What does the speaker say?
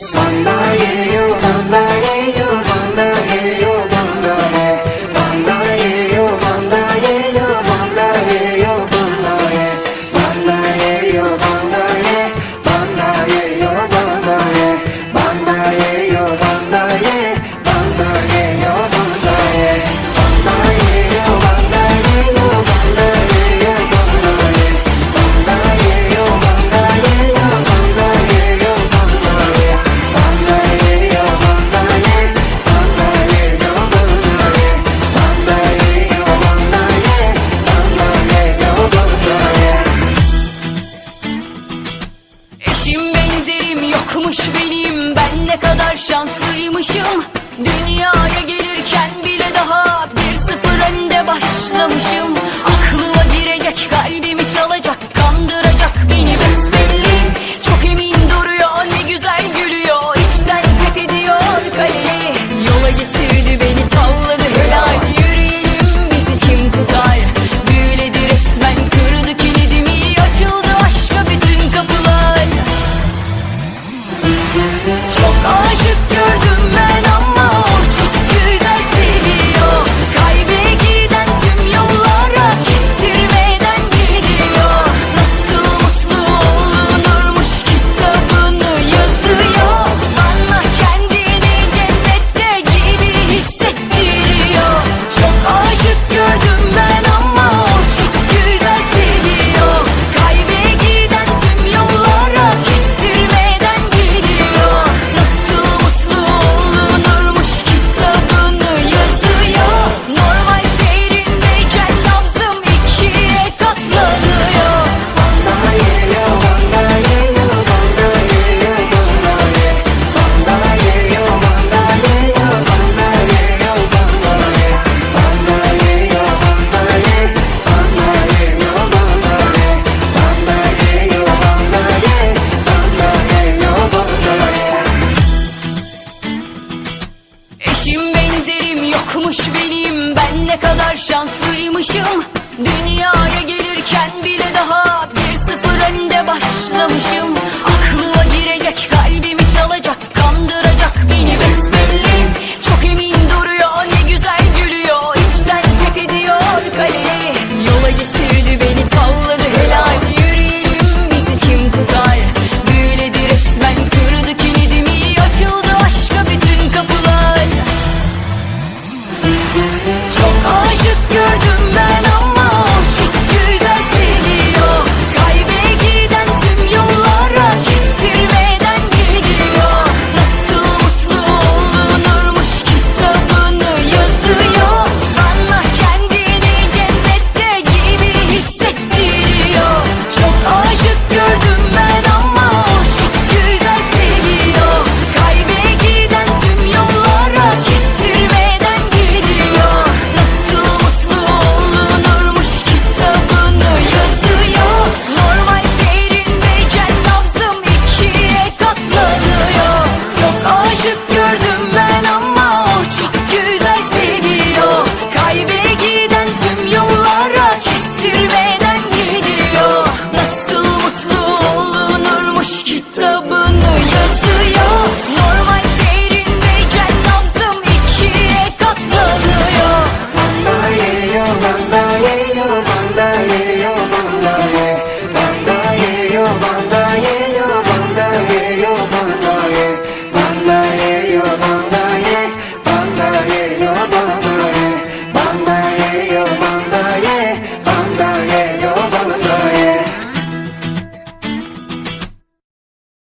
넌 나의 영넌 나의 Haklıymışım Dünyaya gelirken bile daha Bir sıfır önde başlamışım. Aklıma girecek kalbi Ne kadar şanslıymışım. Dünyaya gelirken bile daha Bir sıfır önde başlamışım.